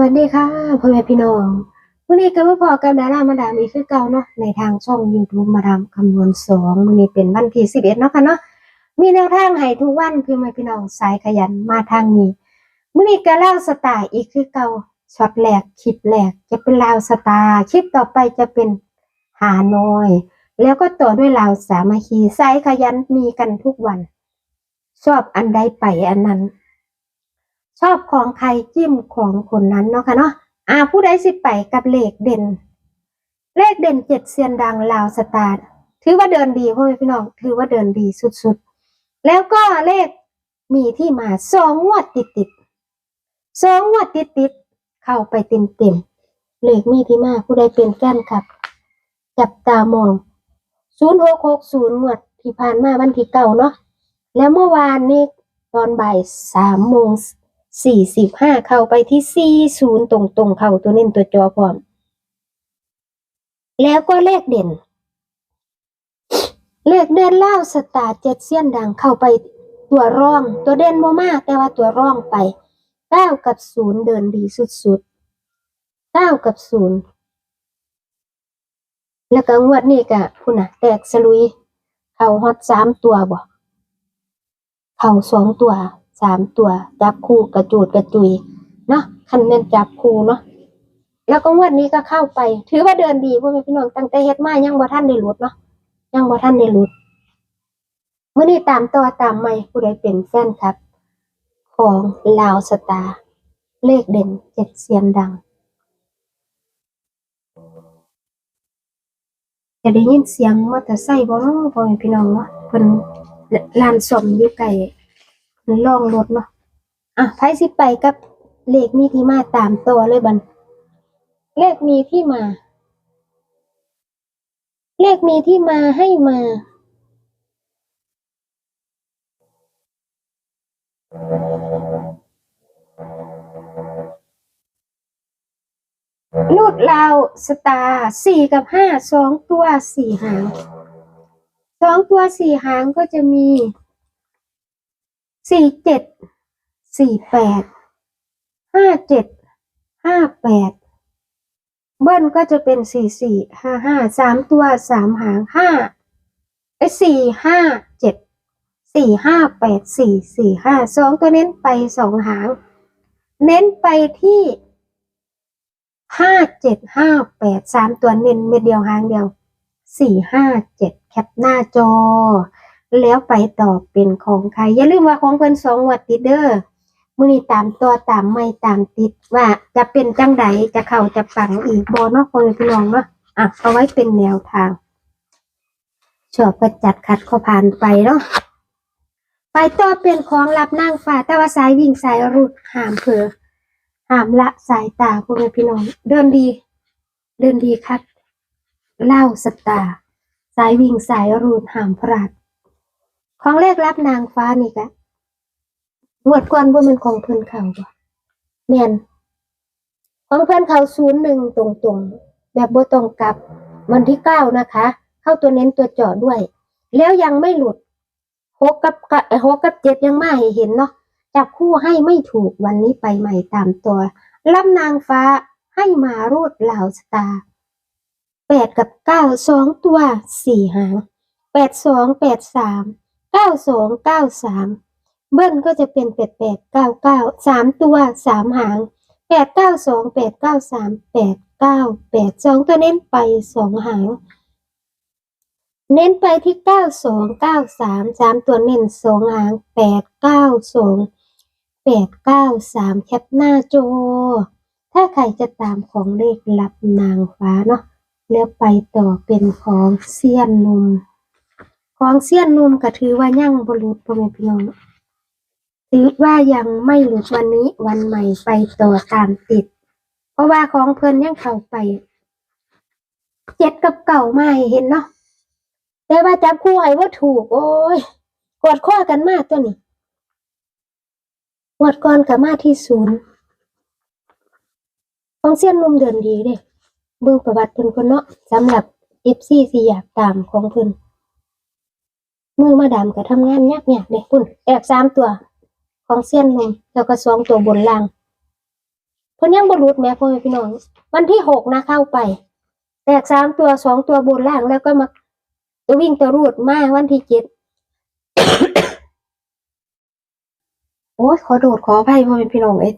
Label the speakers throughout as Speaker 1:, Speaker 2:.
Speaker 1: วัสดีค่ะพ่อแม่พี่น้องวันนี้ก็มาพอกับดารามาดามอีกคือเก่าเนาะในทางช่อง YouTube มาดามคำนวณสองวันนี้เป็นวันที่สิบเอ็ดเนาะค่ะเนาะมีแนวทางให้ทุกวันคือแม่พี่น้องสายขยันมาทางนี้วันนี้ก็เล่าสไตล์อีกคือเก่าช็อตแรกคลิปแรกจะเป็นลาวสตาร์คลิปต่อไปจะเป็นหาน้อย แล้วก็ต่อด้วยลาวสามัคคีสายขยันมีกันทุกวัน ชอบอันใดไปอันนั้น ชอบของใครจิ้มของคนนั้นเนาะค่ะเนาะอ่าผู้ใดสิไปกับเลขเด่น เลขเด่นเจ็ดเซียนดังลาวสตาร์ถือว่าเดินดีพ่อแม่พี่น้องถือว่าเดินดีสุดๆ แล้วก็เลขมีที่มาสองงวดติดติดๆสองงวดติดติดๆเข้าไปเต็มเต็มๆเลขมีที่มาผู้ใดเป็นแก้นครับ จับตามองศูนย์หกหกศูนย์งวดที่ผ่านมาวันที่เก่าเนาะแล้วเมื่อวานนี้ตอนบ่ายสามโมง สี่สิบห้าเข้าไปที่สี่ศูนย์ตรงตรงๆ เข้าตัวเน้นตัวจอพร้อม แล้วก็เลขเด่น เลขเด่นเล่าสตาร์เจ็ดเสี้ยนดังเข้าไปตัวร่อง ตัวเด่นโมมาแต่ว่าตัวร่องไปเก้ากับศูนย์เดินดีสุดๆเก้ากับศูนย์แล้วก็งวดนี้กะพุ่นน่ะ แตกสลุย เข้าฮอตสามตัวบ่ เข่าสองตัว สามตัว จับคู่กระจูดกระจุยเนาะคันแม่นจับคู่เนาะแล้วก็งวดนี้ก็เข้าไป ถือว่าเดินดีพ่อแม่พี่น้องตั้งแต่เฮ็ดมายังบ่ทันได้หลุดเนาะยังบ่ทันได้หลุดเมื้อนี้ตามต่อตามใหม่ผู้ใดเป็นแฟนครับ ของลาวสตาร์เลขเด่นเจ็ดเสียนดัง จะได้ยินเสียงมอเตอร์ไซค์บ่เนาะพ่อแม่พี่น้องเนาะเพิ่นลานซ่อมอยู่ไกล ลองรถเนาะอะไพ่สิไปกับเลขมีที่มาตามตัวเลยบันเลขมีที่มา เลขมีที่มาให้มาลูดลาวสตาร์สี่กับห้าสองตัวสี่หางสองตัวสี่หางก็จะมี สี่เจ็ดสี่แปดห้าเจ็ดห้าแปดเบิ้ลก็จะเป็นสี่สี่ห้าห้าสามตัวสามหางห้าไอ้สี่ห้าเจ็ดสี่ห้าแปดสี่สี่ห้าสองตัวเน้นไปสองหาง เน้นไปที่ห้าเจ็ดห้าแปดสามตัวเน้นเม็ดเดียวหางเดียวสี่ห้าเจ็ดแคปหน้าจอ แล้วไปต่อเป็นของใคร อย่าลืมว่าของเพิ่นสองงวดติดเด้อมื้อนี้ตามตัวตามไม่ตามติดว่าจะเป็นจังใดจะเข้าจะปังอีกบ่เนาะพ่อแม่พี่น้องเนาะอะเอาไว้เป็นแนวทางชอบก็จัดขัดข้อผ่านไปเนาะไปต่อเป็นของรับนางฟ้าแต่ว่าสายวิ่งสายรุดหามเผลอหามละสายตาพ่อแม่พี่น้อง เดินดี เดินดีคัดเล่าสตา สายวิ่งสายรูดหามพลาด ของเลขรับนางฟ้านี่กะงวดก่อนว่ามันของเพิ่นเขาบ่แม่นของเพิ่นเขาศูนย์หนึ่งตรงๆ แบบบ่ตรงกลับวันที่เก้านะคะ เข้าตัวเน้นตัวเจาะด้วย แล้วยังไม่หลุดหกกับกะหกกับเจ็ดยังมาให้เห็นเนาะจับคู่ให้ไม่ถูกวันนี้ไปใหม่ตามตัวรับนางฟ้าให้มารูดลาสตาร์แปดกับเก้าสองตัวสี่หางแปดสองแปดสาม เก้าสองเก้าสามเบิ้ลก็จะเป็นแปดแปดเก้าเก้าสามตัวสามหางแปดเก้าสองแปดเก้าสามแปดเก้าแปดสองตัวเน้นไปสองหาง เน้นไปที่เก้าสองเก้าสามสามตัวเน้นสองหางแปดเก้าสองแปดเก้าสามแคปหน้าจอถ้าใครจะตามของเลขลับนางฟ้าเนาะแล้วไปต่อเป็นของเซียนนุ่ม ของเสี้ยนนุ่มก็ถือว่ายั่งบรุษพ่อแม่พี่น้องถือว่ายังไม่หลุดวันนี้วันใหม่ไปต่อตามติด เพราะว่าของเพิ่นยังเข้าไปเจ็ดกับเก่ามาให้เห็นเนาะแต่ว่าจับคู่ให้ว่าถูก โอ้ยกดข้อกันมากตัวนี้วดก่อนกับมาที่ศูนย์ของเสี้ยนนุ่มเดินดีเด้เบิ่งประวัติเพิ่นคนเนาะสำหรับเอฟซีที่อยากตามของเพิ่น มือมาดามก็ทำงานยากๆเด็กปุ่นแอบสามตัว ของเส้ยนนมแล้วก็สองตัวบนล่างเพิ่นยังบ่รุดแม่พ่อพี่น้อง วันที่หกนะเข้าไป แตกสามตัวสองตัวบนล่างแล้วก็มาตัววิ่งตัวรูดมาวันที่เจ็ดโอ้ยขอโดดขออภัยพ่อพี่น้องเอ้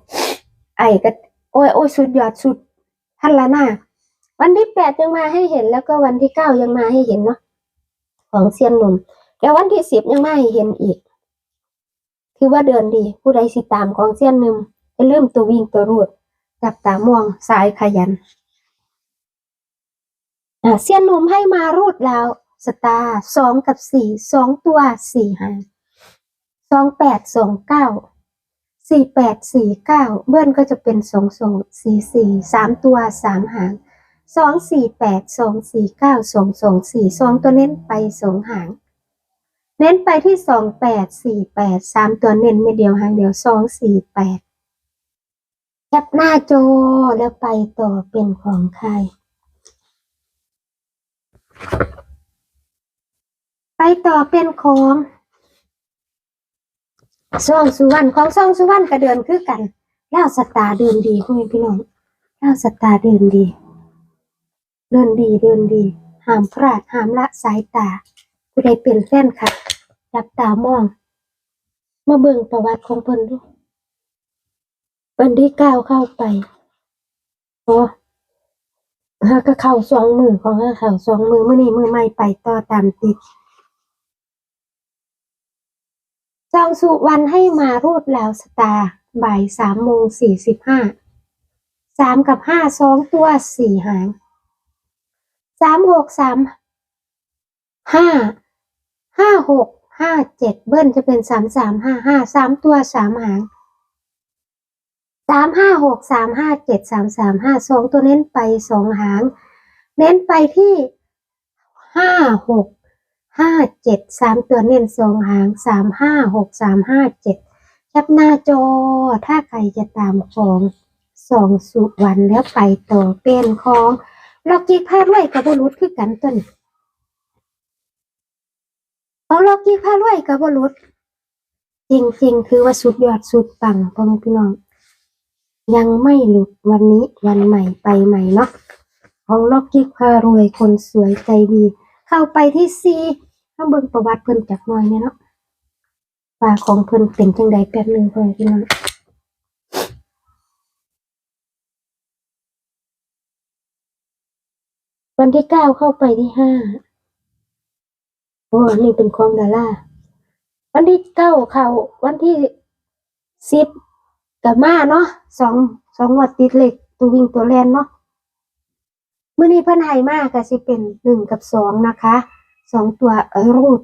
Speaker 1: ไอ้ก็โอ้ยโอ้ยสุดยอดสุดท่านละหน้าวันที่แปดยังมาให้เห็นแล้วก็วันที่เก้ายังมาให้เห็นเนาะของเซียนหนุ่ม แล้ววันที่สิบยังไมาให้เห็นอีก คือว่าเดินดี ผู้ใดสิตามของเซียนหนุ่มจะเริ่มตัววิ่งตัวรูดจับตามองสายขยันเซียนหนุ่มให้มารูดแล้ว สตาร์สองกับสี่สองตัวสี่หางสองแปดสองเก้าสี่แปดสี่เก้าเบิ้ลก็จะเป็นสองสองสี่สี่สามตัวสามหางสองสี่แปดสองสี่เก้าสองสองสี่สองตัวเน้นไปสองหาง เน้นไปที่สองแปดสี่แปดสามตัวเน้นไม่เดียวหางเดียวสองสี่แปดแคปหน้าโจแล้วไปต่อเป็นของใคร ไปต่อเป็นของซ่องสุวรรณของซ่องสุวรรณก็เดินคือกันเล่าสตาเดินดีคุณพี่น้องเล่าสตาเดินดี เดินดีเดินดีห้ามพลาดห้ามละสายตา ผู้ใดเป็นแฟนค่ะจับตามอง มาเบิ่งประวัติของเพิ่นดูวันที่เก้าเข้าไปโอ้ฮะก็เข้าสองมือของฮะเข้าสองมือเมื่อนี้มือใหม่ไปต่อตามติดจองสุวรรณให้มารูดแล้วสตาร์บ่ายสามโมงสี่สิบห้าสามกับห้าสองตัวสี่หางสามหกสามห้า ห้าหกห้าเจ็ดเบิ้ลจะเป็นสามสามห้าห้าสามตัวสามหางสามห้าหกสามห้าเจ็ดสามสามห้าสองตัวเน้นไปสองหาง เน้นไปที่ห้าหกห้าเจ็ดสามตัวเน้นสองหางสามห้าหกสามห้าเจ็ดแคปหน้าจอ ถ้าใครจะตามของสองสุวรรณแล้วไปต่อเป็นของล็อกกี้พาด้วยกับบรุษคือกันต้น เอาล็อกกี้พาด้วยกับบรุษจริงๆคือว่าสุดยอดสุดปังพ่อแม่พี่น้อง ยังไม่หลุดวันนี้วันใหม่ไปใหม่เนาะของล็อกกี้พารวยคนสวยใจดี เข้าไปที่ซีถ้าเบิ่งประวัติเพิ่นจักหน่อยเนี่ยเนาะว่าของเพิ่นเป็นจังใดแป๊บหนึงเพิ่นพี่น้องวันที่เก้าเข้าไปที่ห้า โอ้นี่เป็นของดาราวันที่เก้าเขาวันที่สิบกับมาเนาะสองสองวัดติดเลยตัววิ่งตัวแลนเนาะเมื่อนี้เพิ่นให้มากก็สิเป็นหนึ่งกับสองนะคะสองตัวรูด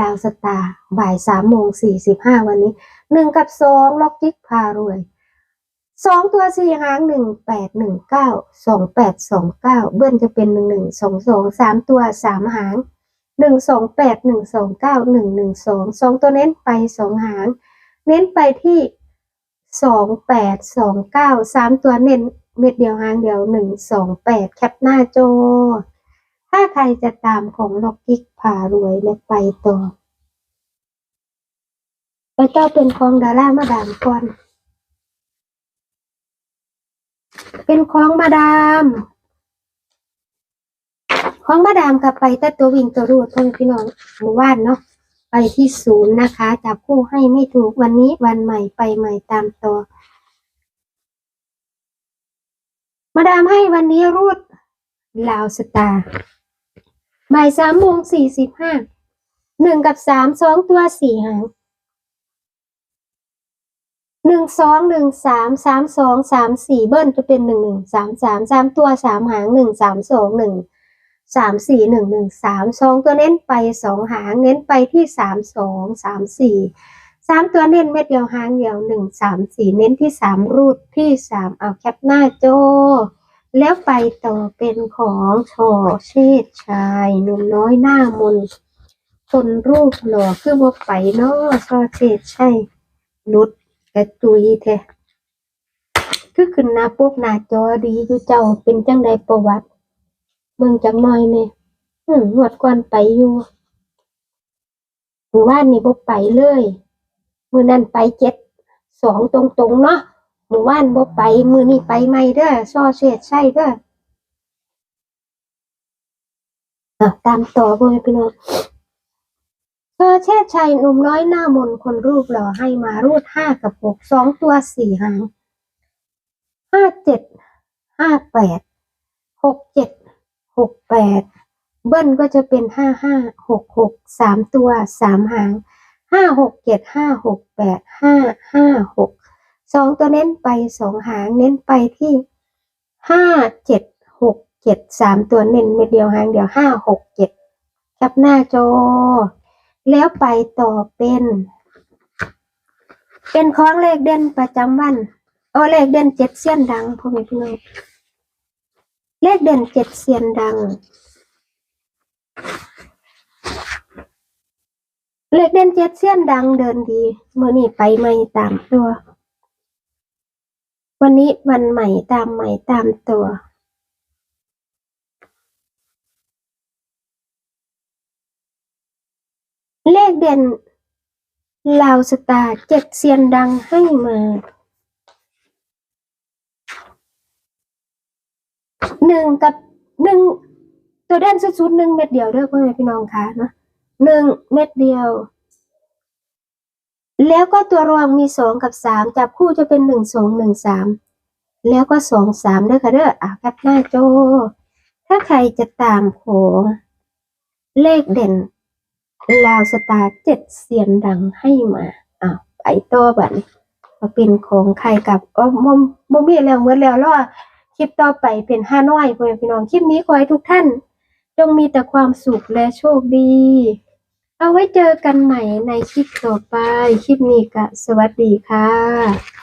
Speaker 1: ลาวสตาร์บ่ายสามโมงสี่สิบห้าวันนี้หนึ่งกับสองล็อกจิกพารวยสองตัวสี่หางหนึ่งแปดหนึ่งเก้าสองแปดสองเก้าเบิ้ลจะเป็นหนึ่งหนึ่งสองสองสามตัวสามหาง หนึ่งสองแปดหนึ่งสองเก้าหนึ่งหนึ่งสองสองตัวเน้นไปสองหาง เน้นไปที่สองแปดสองเก้าสามตัวเน้นเม็ดเดียวหางเดียวหนึ่งสองแปดแคปหน้าโจถ้าใครจะตามของล็อกกิกพารวยและไปต่อ ไปต่อเป็นของดารามาดามก่อน เป็นของมาดาม ของมาดามกับไปแต่ตัววิ่งตัวรูดพ่อพี่น้องหมู่บ้านเนาะไปที่ศูนย์นะคะจับคู่ให้ไม่ถูกวันนี้วันใหม่ไปใหม่ตามต่อมาดามให้วันนี้รูดลาวสตาร์บ่ายสามโมงสี่สิบห้าหนึ่งกับสามสองตัวสี่หางหนึ่งสองหนึ่งสามสามสองสามสี่เบิ้ลจะเป็นหนึ่งหนึ่งสามสามสามตัวสามหางหนึ่งสามสองหนึ่ง สามสี่หนึ่งหนึ่งสามสองตัวเน้นไปสองหาง เน้นไปที่สามสองสามสี่สามตัวเน้นเม็ดเดียวหางเดียวหนึ่งสามสี่เน้นที่สามรูดที่สามเอาแคปหน้าโจแล้วไปต่อเป็นของชอเชษชายหนุ่มน้อยหน้ามนต์คนรูปหล่อคือว่าไปเนาะชอเชษใช่นุดกระจุยแท้คือขึ้นหน้าปกหน้าจอดีอยู่เจ้าเป็นจังใดประวัติ เบิ่งจังหน่อยเนี่ยอืมหวดก่อนไปอยู่หมู่บ้านนี่บ่ไปเลยมือนั้นไปเจ็ดสองตรงๆเนาะหมู่บ้านบ่ไป มือนี่ไปไม่เด้อซอเศษใช่เด้ออะตามต่อพ่อแม่พี่น้องซอเชษชัยหนุ่มน้อยหน้ามนคนรูปหล่อให้มารูดห้ากับหกสองตัวสี่หางห้าเจ็ดห้าแปดหกเจ็ด หกแปดเบิ้ลก็จะเป็นห้าห้าหกหกสามตัวสามหางห้าหกเจ็ดห้าหกแปดห้าห้าหกสองตัวเน้นไปสองหางเน้นไปที่ห้าเจ็ดหกเจ็ดสามตัวเน้นเม็ดเดียวหางเดียวห้าหกเจ็ดแคปหน้าจอ แล้วไปต่อเป็น เป็นของเลขเด่นประจำวัน เอาเลขเด่นเจ็ดเสี้ยนดังพ่อแม่พี่น้อง เลขเด่นเจ็ดเสียนดัง เลขเด่นเจ็ดเสียนดังเดินดีเมื่อนี้ไปใหม่ตามตัว วันนี้วันใหม่ตามใหม่ตามตัว เลขเด่นลาวสตาร์เจ็ดเซียนดังให้มา หนึ่งกับหนึ่งตัวเด่นสุดๆหนึ่งเม็ดเดียวเด้อพ่อแม่พี่น้องคะเนาะหนึ่งเม็ดเดียว แล้วก็ตัวรองมีสองกับสามจับคู่จะเป็นหนึ่งสองหนึ่งสามแล้วก็สองสามเด้อค่ะเด้ออะแคปหน้าโจ ถ้าใครจะตามโขงเลขเด่น ลาวสตาร์เจ็ดเสียนดังให้มาอะไปต่อบัดนี้มาเป็นของใครกับอ๋อมมมมีแล้วเมื่อแล้วรอ คลิปต่อไปเป็นห้าน้อยพ่อแม่พี่น้องคลิปนี้ขอให้ทุกท่าน จงมีแต่ความสุขและโชคดี เอาไว้เจอกันใหม่ในคลิปต่อไป คลิปนี้ก็สวัสดีค่ะ